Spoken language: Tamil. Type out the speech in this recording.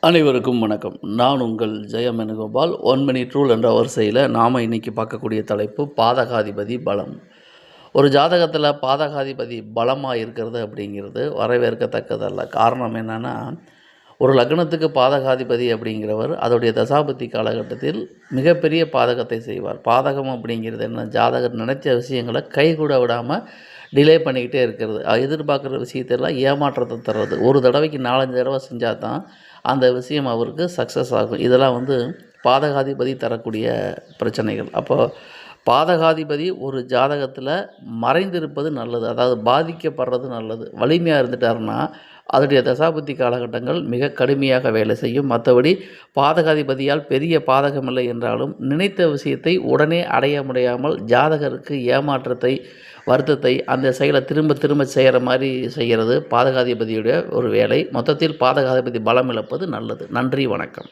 அனைவருக்கும் வணக்கம். நான் உங்கள் ஜெயமெனுகோபால். ஒன் மினிட் ரூல் என்ற வரிசையில் நாம் இன்னைக்கு பார்க்கக்கூடிய தலைப்பு பாதகாதிபதி பலம். ஒரு ஜாதகத்தில் பாதகாதிபதி பலமாக இருக்கிறது அப்படிங்கிறது வரவேற்கத்தக்கதல்ல. காரணம் என்னென்னா ஒரு லக்னத்துக்கு பாதகாதிபதி அப்படிங்கிறவர் அதோடைய தசாபதி காலகட்டத்தில் மிகப்பெரிய பாதகத்தை செய்வார். பாதகம் அப்படிங்கிறது என்ன? ஜாதகர் நினைச்ச விஷயங்களை கைகூட விடாமல் டிலே பண்ணிக்கிட்டே இருக்கிறது. எதிர்பார்க்குற விஷயத்தெல்லாம் ஏமாற்றத்தை தர்றது. ஒரு தடவைக்கு நாலஞ்சு தடவை செஞ்சால் தான் அந்த விஷயம் அவருக்கு சக்ஸஸ் ஆகும். இதெல்லாம் வந்து பாதகாதிபதி தரக்கூடிய பிரச்சனைகள். அப்போது பாதகாதிபதி ஒரு ஜாதகத்தில் மறைந்திருப்பது நல்லது அதாவது பாதிக்கப்படுறது நல்லது. வலிமையாக இருந்துட்டாருன்னா அதனுடைய தசாபுத்தி காலகட்டங்கள் மிக கடுமையாக வேலை செய்யும். மற்றபடி பாதகாதிபதியால் பெரிய பாதகமில்லை என்றாலும் நினைத்த விஷயத்தை உடனே அடைய முடியாமல் ஜாதகருக்கு ஏமாற்றத்தை வருத்தத்தை அந்த செயலை திரும்ப திரும்ப செய்கிற மாதிரி செய்கிறது பாதகாதிபதியுடைய ஒரு வேலை. மொத்தத்தில் பாதகாதிபதி பலம் இழப்பது நல்லது. நன்றி வணக்கம்.